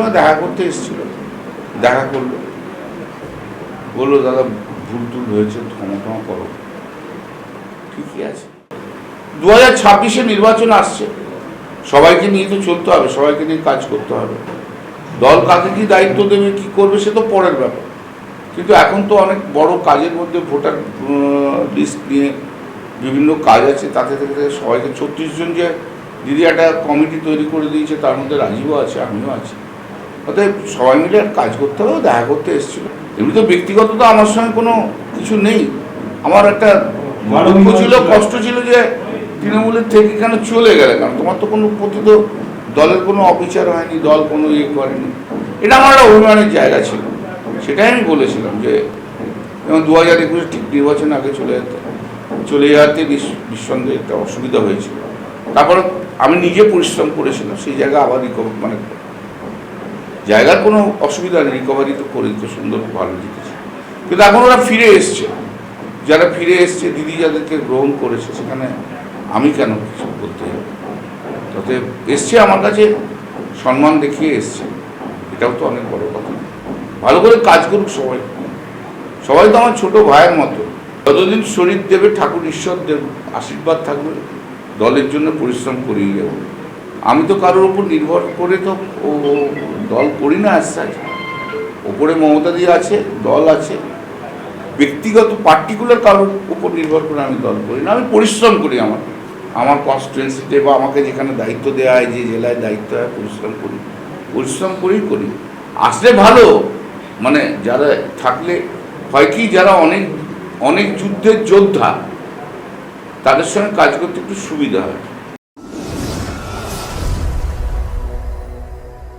সঙ্গে দেখা করতে এসেছিল। দেখা করল। বলল, দাদা, ভুল টুল হয়েছে, ক্ষমা টমা করো। ঠিকই আছে। দু হাজার ছাব্বিশে নির্বাচন আসছে। সবাইকে নিয়ে তো চলতে হবে, সবাইকে নিয়ে কাজ করতে হবে। দল কাকে কি দায়িত্ব দেবে, কি করবে, সে তো পরের ব্যাপার। কিন্তু এখন তো অনেক বড় কাজের মধ্যে ভোটার লিস্ট নিয়ে বিভিন্ন কাজ আছে। তাতে থেকে সবাইকে, ছত্রিশ জন যে দিদি একটা কমিটি তৈরি করে দিয়েছে, তার মধ্যে রাজীবও আছে, আমিও আছি। অতএব সবাই মিলে কাজ করতে হবে, দেখা করতে এসেছিল। এমনি তো ব্যক্তিগত তো আমার সঙ্গে কোনো কিছু নেই। আমার একটা দুঃখ ছিল, কষ্ট ছিল যে তৃণমূলের থেকে কেন চলে গেলে কারণ তোমার তো কোনো প্রতি তো দলের কোনো অবিচার হয়নি, দল কোনো ইয়ে করেনি। এটা আমার একটা অভিমানের জায়গা ছিল। সেটাই আমি বলেছিলাম যে, যেমন দু হাজার একুশে ঠিক নির্বাচন আগে চলে যেতে। চলে যাওয়াতে নিঃসন্দেহে একটা অসুবিধা হয়েছিল। তারপর আমি নিজে পরিশ্রম করেছিলাম, সেই জায়গা আবার মানে জায়গার কোনো অসুবিধা নেই রিকভারি তো করে দিতে সুন্দর ভালো জিতেছে। কিন্তু এখন ওরা ফিরে এসছে। যারা ফিরে এসছে, দিদি যাদেরকে গ্রহণ করেছে, সেখানে আমি কেন কিছু বলতে যাব? তাতে এসছে আমার কাছে, সম্মান দেখিয়ে এসছে। এটাও তো অনেক বড় কথা। ভালো করে কাজ করুক সবাই। সবাই তো আমার ছোট ভাইয়ের মতো। যতদিন শরীর দেবে, ঠাকুর ঈশ্বর দেব, আশীর্বাদ থাকবে, দলের জন্য পরিশ্রম করিয়ে যাব আমি তো কারোর উপর নির্ভর করে তো ও দল করি না আজ ওপরে মমতাদি আছে, দল আছে। ব্যক্তিগত পার্টিকুলার কারোর উপর নির্ভর করে আমি দল করি না। আমি পরিশ্রম করি আমার। আমার কনস্টিটুয়েন্সিতে বা আমাকে যেখানে দায়িত্ব দেওয়া হয়, যে জেলায় দায়িত্ব হয়, পরিশ্রম করি। পরিশ্রম করেই করি। আসলে ভালো। মানে যারা থাকলে, হয় কি, যারা অনেক অনেক যুদ্ধের যোদ্ধা, তাদের সঙ্গে কাজ করতে একটু সুবিধা হয়।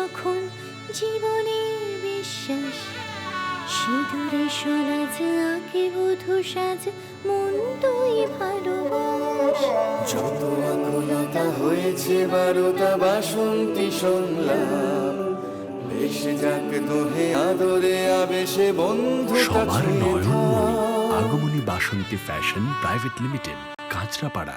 যখন জীবনের বিশ্বাস সিঁদুরে সরাজ আঁকে বধু সাজ মন তুই ভালোবাস। যত আকুলতা হয়েছে বারোটা বাসন্তী সংলাপ। ভেসে যাক দোহে আদরে আবেশে বন্ধু সবার Nayanmoni Agomoni Basanti fashion private limited Kanchrapara.